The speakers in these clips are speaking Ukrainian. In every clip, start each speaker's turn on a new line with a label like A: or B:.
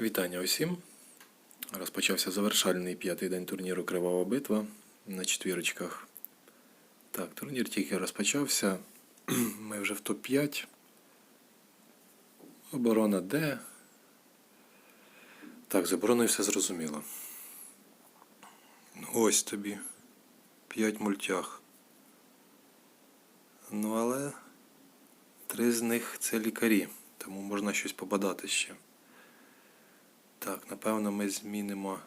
A: Вітання усім. Розпочався завершальний п'ятий день турніру Кривава битва на четвірочках. Так, турнір тільки розпочався. Ми вже в топ-5. Оборона Д. Так, з обороною все зрозуміло. Ось тобі. 5 мультях. Ну, але три з них це лікарі, тому можна щось побадати ще. Так, напевно, ми змінимо.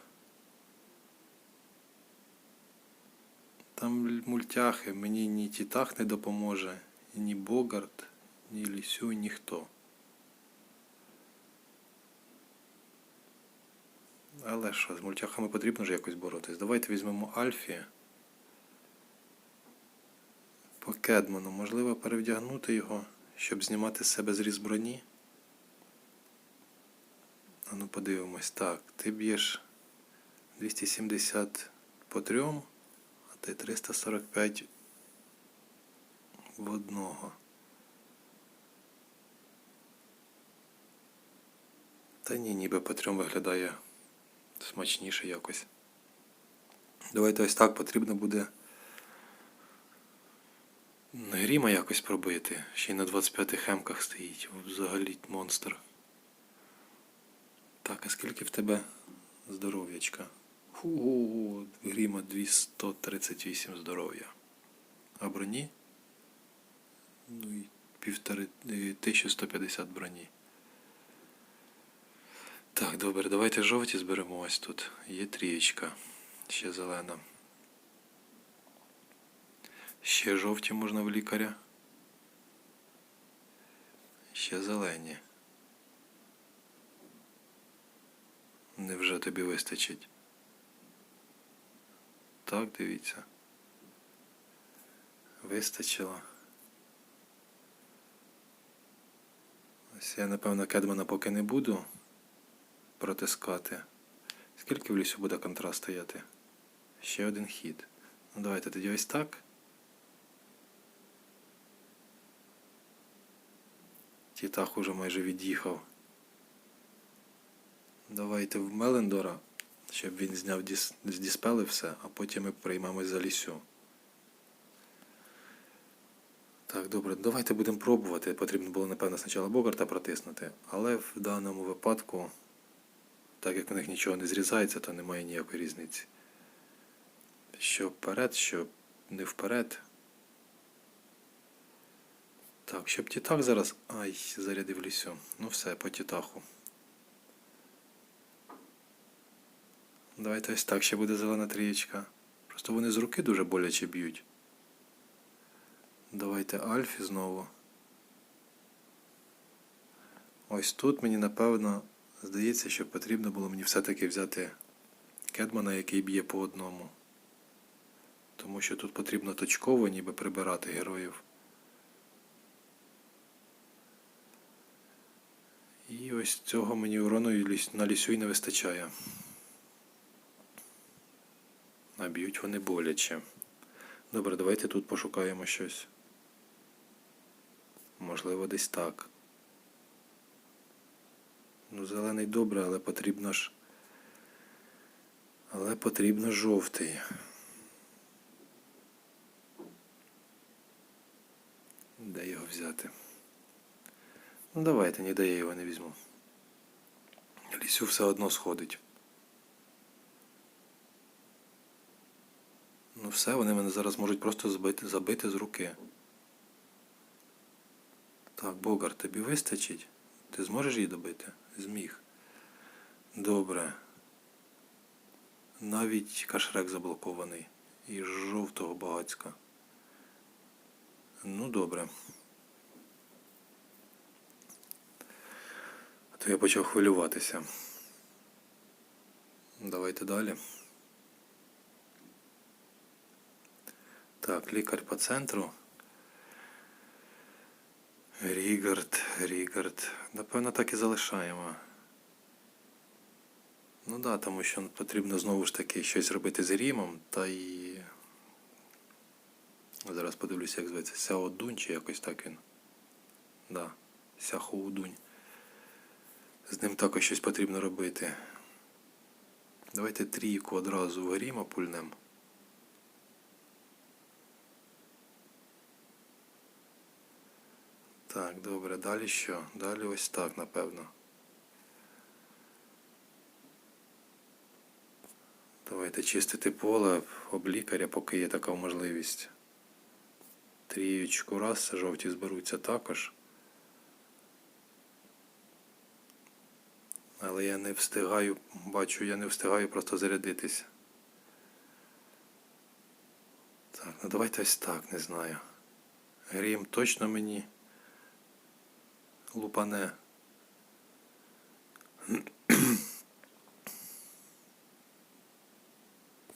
A: Там мультяхи, мені ні Тітах не допоможе, ні Богарт, ні Лісю, ніхто. Але що, з мультяхами потрібно ж якось боротись. Давайте візьмемо Альфі. По Кедману, можливо, перевдягнути його, щоб знімати з себе зріз броні. Ну подивимось. Так, ти б'єш 270 по трьом, а ти 345 в одного. Та ні, ніби по трьом виглядає смачніше якось. Давайте ось так потрібно буде гріма якось пробити. Ще й на 25 хемках стоїть. Взагалі монстр. Так, а скільки в тебе здоров'ячка? Фу, гріма 238 здоров'я. А броні? Ну і півтори, е, 1150 броні. Так, добре, давайте жовті зберемо ось тут. Є трієчка. Ще зелена. Ще жовті можна в лікаря. Ще зелені. Невже тобі вистачить? Так, дивіться. Вистачило. Ось я, напевно, Кедмана поки не буду протискати. Скільки в лісу буде контраст стояти? Ще один хід. Ну давайте тоді ось так. Тітах уже майже від'їхав. Давайте в Мелендора, щоб він зняв з діспели все, а потім ми приймемось за лісю. Так, добре, давайте будемо пробувати. Потрібно було, напевно, спочатку Богарта протиснути, але в даному випадку, так як в них нічого не зрізається, то немає ніякої різниці. Що вперед, що не вперед. Так, щоб тітах зараз. Ай, зарядив лісю. Ну все, по тітаху. Давайте ось так ще буде зелена трієчка. Просто вони з руки дуже боляче б'ють. Давайте Альфі знову. Ось тут мені напевно здається, що потрібно було мені все-таки взяти Кедмана, який б'є по одному. Тому що тут потрібно точково ніби прибирати героїв. І ось цього мені урону на лісю й не вистачає. А б'ють вони боляче. Добре, давайте тут пошукаємо щось. Можливо, десь так. Ну, зелений добре, але потрібно ж. Але потрібно жовтий. Де його взяти? Ну давайте, ніде я його не візьму. Лісю все одно сходить. Ну все, вони мене зараз можуть просто збити, забити з руки. Так, Богар, тобі вистачить? Ти зможеш її добити? Зміг. Добре. Навіть кашрек заблокований. І жовтого багацька. Ну, добре. То я почав хвилюватися. Давайте далі. Так, лікар по центру. Рігард, Рігард. Напевно, так і залишаємо. Ну да, тому що потрібно знову ж таки щось робити з Рімом, та й. Зараз подивлюся, як зветься. Сяодунь чи якось так він. Да. Сяхоудунь. З ним також щось потрібно робити. Давайте трійку одразу в гріма пульнем. Так, добре, далі що? Далі ось так, напевно. Давайте чистити поле об лікаря, поки є така можливість. Трієчку раз, жовті зберуться також. Але я не встигаю, бачу, я не встигаю просто зарядитись. Так, ну давайте ось так, не знаю. Грім точно мені лупане.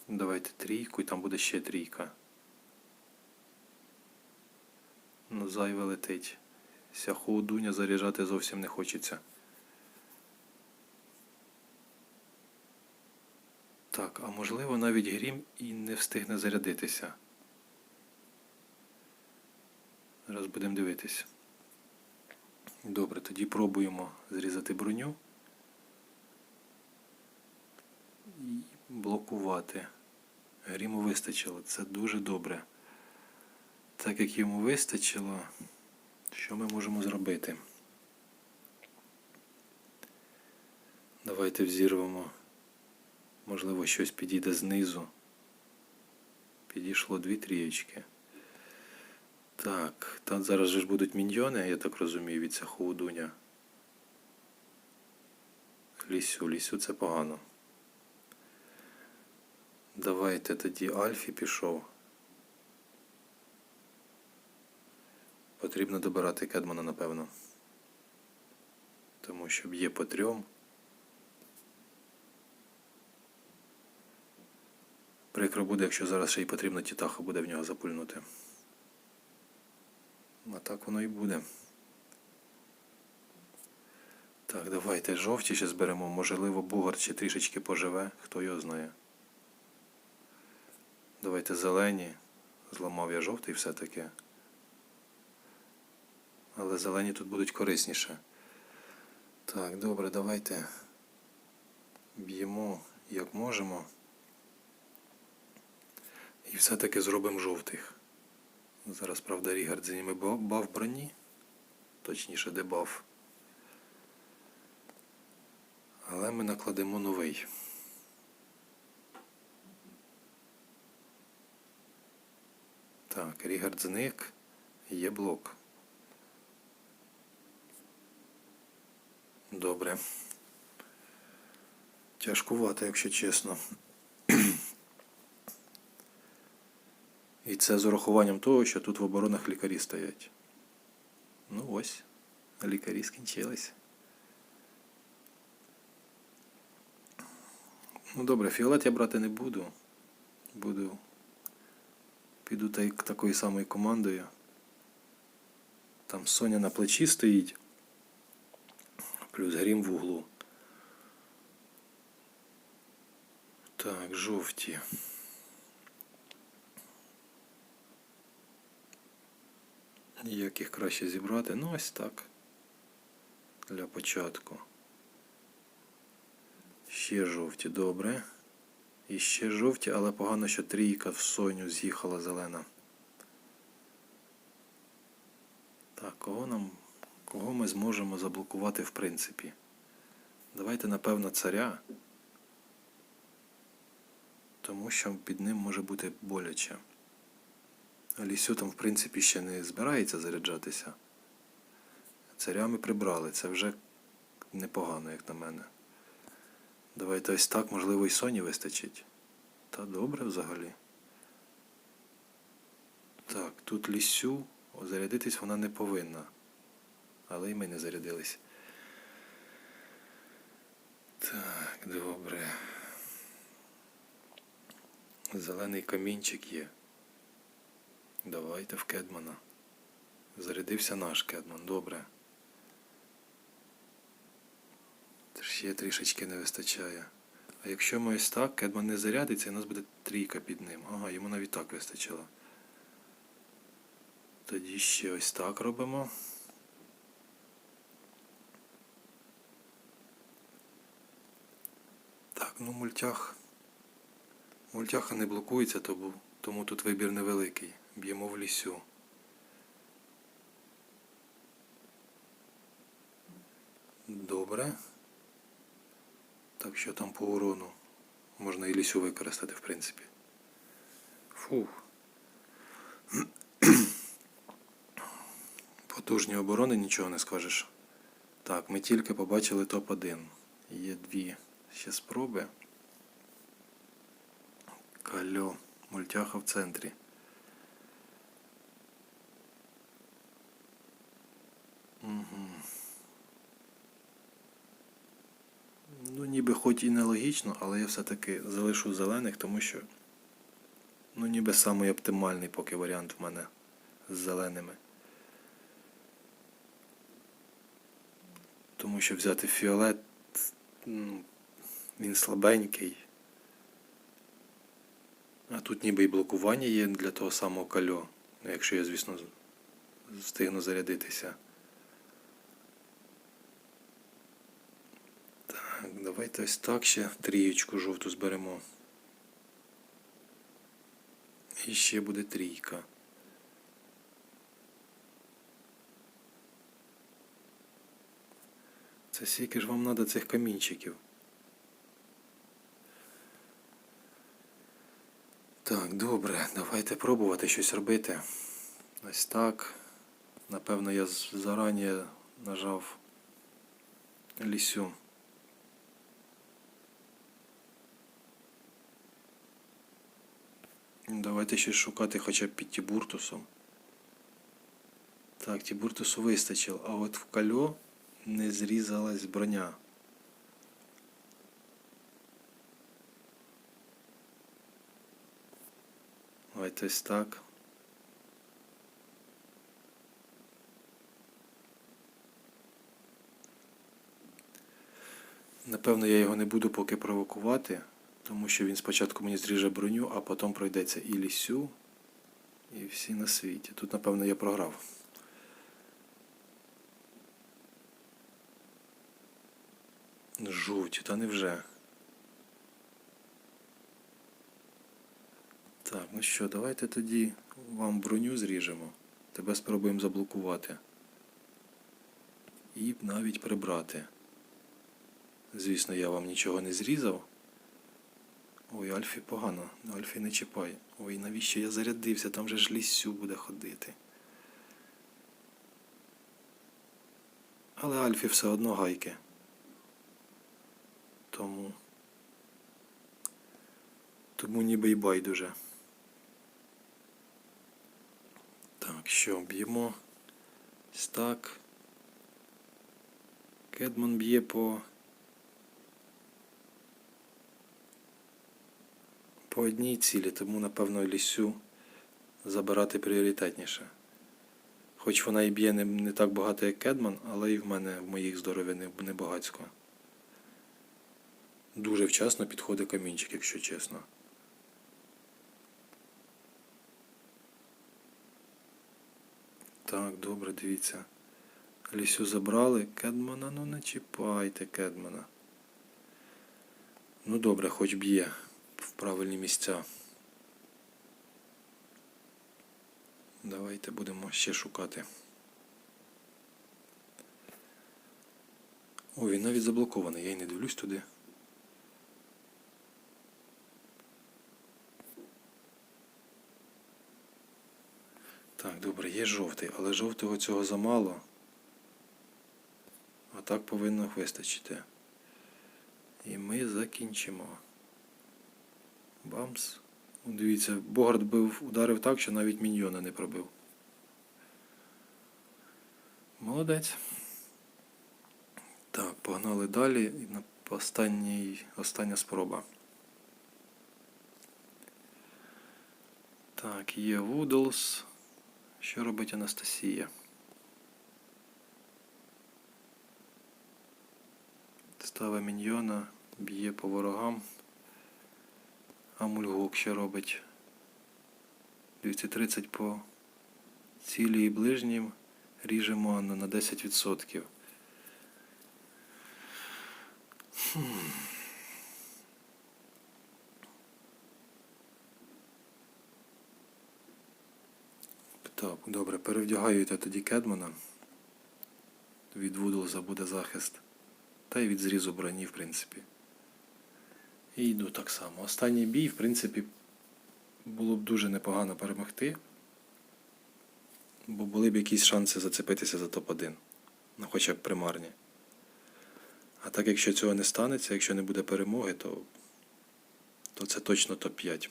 A: Давайте трійку і там буде ще трійка. Ну, зайве летить. Сяху дуня заряджати зовсім не хочеться. Так, а можливо навіть грім і не встигне зарядитися. Зараз будемо дивитись. Добре, тоді пробуємо зрізати броню і блокувати. Гріму вистачило. Це дуже добре. Так як йому вистачило, що ми можемо зробити? Давайте взірвемо. Можливо, щось підійде знизу. Підійшло дві трієчки. Так, там зараз же ж будуть міньйони, я так розумію, від цього дуня. Лісю, лісю це погано. Давайте тоді Альфі пішов. Потрібно добирати Кедмана, напевно. Тому що б'є по трьом. Прикро буде, якщо зараз ще й потрібно тітаху буде в нього запульнути. А так воно і буде. Так, давайте жовті ще зберемо. Можливо, бугар ще трішечки поживе, хто його знає. Давайте зелені. Зламав я жовтий все-таки. Але зелені тут будуть корисніше. Так, добре, давайте б'ємо як можемо. І все-таки зробимо жовтих. Зараз, правда, Рігард зніме баф броні. Точніше, дебаф. Але ми накладемо новий. Так, Рігард зник. Є блок. Добре. Тяжкувато, якщо чесно. І це з урахуванням того, що тут в оборонах лікарі стоять. Ну ось, лікарі скінчились. Ну добре, фіолет я брати не буду. Буду. Піду так, такою самою командою. Там Соня на плечі стоїть. Плюс грім в углу. Так, жовті. Як їх краще зібрати? Ну ось так. Для початку. Ще жовті, добре. І ще жовті, але погано, що трійка в соню з'їхала зелена. Так, кого нам. Кого ми зможемо заблокувати в принципі? Давайте, напевно, царя. Тому що під ним може бути боляче. Лісю там, в принципі, ще не збирається заряджатися. Царя ми прибрали, це вже непогано, як на мене. Давайте ось так, можливо, і Соні вистачить. Та добре взагалі. Так, тут лісю, зарядитись вона не повинна. Але і ми не зарядились. Так, добре. Зелений камінчик є. Давайте в Кедмана. Зарядився наш Кедман, добре. Ще трішечки не вистачає. А якщо ми ось так, Кедман не зарядиться, і у нас буде трійка під ним. Ага, йому навіть так вистачило. Тоді ще ось так робимо. Так, ну мультях. Мультяха не блокується, тому тут вибір невеликий. Б'ємо в лісю. Добре. Так що там по урону? Можна і лісю використати, в принципі. Фух. Потужні оборони нічого не скажеш. Так, ми тільки побачили топ-1. Є дві ще спроби. Кальо. Мультяха в центрі. Ну, ніби хоч і нелогічно, але я все-таки залишу зелених, тому що ну ніби самий оптимальний поки варіант в мене з зеленими. Тому що взяти фіолет, ну, він слабенький. А тут ніби і блокування є для того самого кальо. Ну, якщо я, звісно, встигну зарядитися. Так, давайте ось так ще трієчку жовту зберемо. І ще буде трійка. Це скільки ж вам треба цих камінчиків? Так, добре, давайте пробувати щось робити. Ось так. Напевно, я зарані нажав лісю. Давайте щось шукати хоча б під Тібуртусом. Так, Тібуртусу вистачило, а от в кальо не зрізалась броня. Давайте ось так. Напевно, я його не буду поки провокувати, тому що він спочатку мені зріже броню, а потім пройдеться і лісю, і всі на світі. Тут, напевно, я програв. Жуть, та невже. Так, ну що, давайте тоді вам броню зріжемо. Тебе спробуємо заблокувати. І навіть прибрати. Звісно, я вам нічого не зрізав. Ой, Альфі погано. Альфі не чіпай. Ой, навіщо я зарядився? Там же ж лісю буде ходити. Але Альфі все одно гайки. Тому. Тому ніби й байдуже. Так, що, б'ємо. Ось так. Кедман б'є по. По одній цілі, тому напевно лісю забирати пріоритетніше. Хоч вона і б'є не, не так багато, як Кедман, але і в мене в моїх здоров'я не, не багацько. Дуже вчасно підходить камінчик, якщо чесно. Так, добре, дивіться. Лісю забрали. Кедмана, ну не чіпайте Кедмана. Ну добре, хоч б'є в правильні місця. Давайте будемо ще шукати. О, він навіть заблокований, я й не дивлюсь туди. Так, добре, є жовтий, але жовтого цього замало. А так повинно вистачити. І ми закінчимо. Бамс. Дивіться, Богард бив, ударив так, що навіть міньйона не пробив. Молодець. Так, погнали далі. Останній, остання спроба. Так, є Вудлс. Що робить Анастасія? Ставить міньйона, б'є по ворогам. Там Ульгук ще робить. 230 по цілі і ближнім ріжемо ну, на 10%. Хм. Так, добре, перевдягаєте тоді кедмана. Від вудл буде захист. Та й від зрізу броні, в принципі. І йду так само. Останній бій, в принципі, було б дуже непогано перемогти. Бо були б якісь шанси зацепитися за топ-1. Ну, хоча б примарні. А так, якщо цього не станеться, якщо не буде перемоги, то, то це точно топ-5.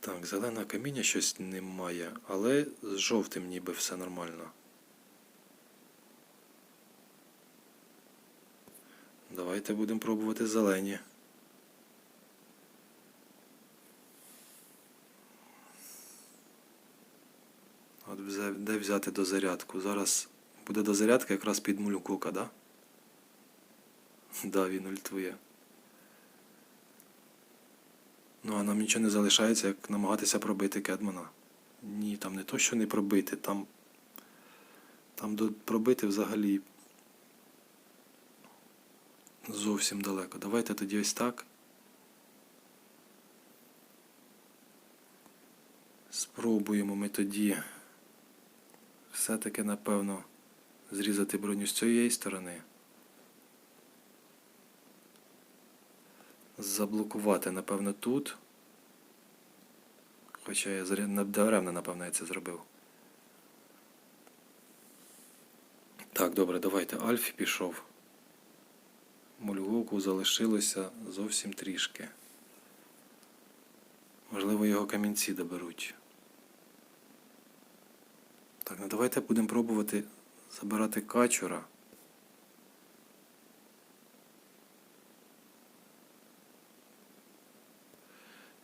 A: Так, зеленого каміння щось немає, але з жовтим ніби все нормально. Давайте будемо пробувати зелені. От де взяти дозарядку? Зараз буде дозарядка якраз під мулюкока, да? Да, він ультує. Ну, а нам нічого не залишається, як намагатися пробити Кедмана. Ні, там не то, що не пробити, там. Там пробити взагалі зовсім далеко. Давайте тоді ось так. Спробуємо ми тоді все-таки, напевно, зрізати броню з цієї сторони. Заблокувати, напевно, тут. Хоча я даремно, напевно, я це зробив. Так, добре, давайте. Альфі пішов. Мульгоку залишилося зовсім трішки. Можливо, його камінці доберуть. Так, ну давайте будемо пробувати забирати качура.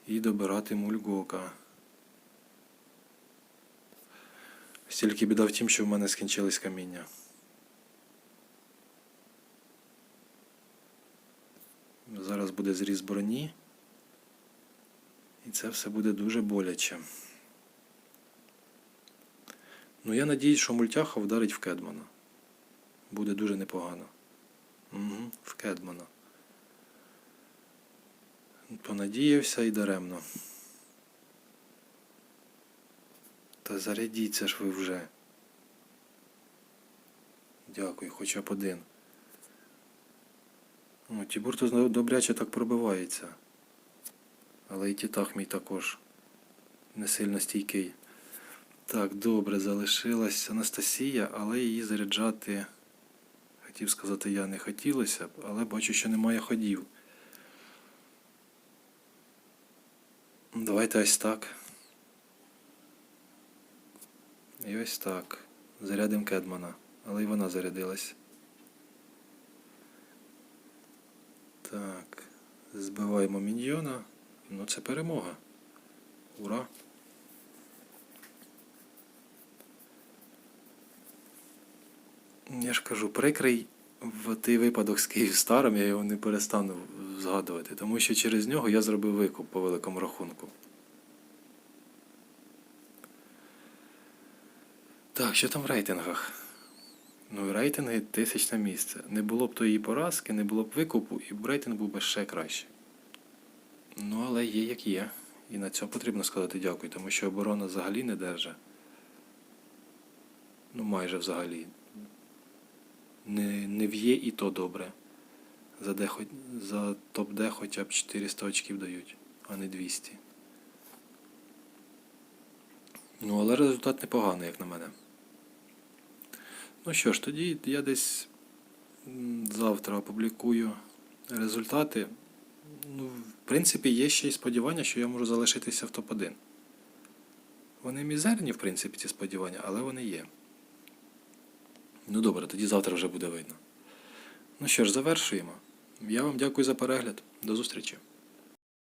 A: І добирати мульгока. Стільки біда в тім, що в мене скінчились каміння. Зараз буде зріз броні. І це все буде дуже боляче. Ну, я надіюсь, що мультяха вдарить в Кедмана. Буде дуже непогано. Угу, в Кедмана. Понадіявся і даремно. Та зарядіться ж ви вже. Дякую, хоча б один. Ну, Тібуртус добряче так пробивається. Але і тітах мій також не сильно стійкий. Так, добре, залишилась Анастасія, але її заряджати, хотів сказати, я не хотілося б, але бачу, що немає ходів. Давайте ось так. І ось так. Зарядимо Кедмана. Але й вона зарядилась. Так. Збиваємо міньйона. Ну це перемога. Ура! Я ж кажу, прикрий в той випадок з Київстаром, я його не перестану згадувати, тому що через нього я зробив викуп по великому рахунку. Так, що там в рейтингах? Ну, і рейтинги тисячне місце. Не було б тої поразки, не було б викупу, і рейтинг був би ще краще. Ну, але є як є. І на цьому потрібно сказати дякую, тому що оборона взагалі не держа. Ну, майже взагалі. Не, не в'є і то добре. За, де, за топ-Д хоча б 400 очків дають, а не 200. Ну, але результат непоганий, як на мене. Ну що ж, тоді я десь завтра опублікую результати. Ну, в принципі, є ще й сподівання, що я можу залишитися в топ-1. Вони мізерні, в принципі, ці сподівання, але вони є. Ну добре, тоді завтра вже буде видно. Ну що ж, завершуємо. Я вам дякую за перегляд. До зустрічі.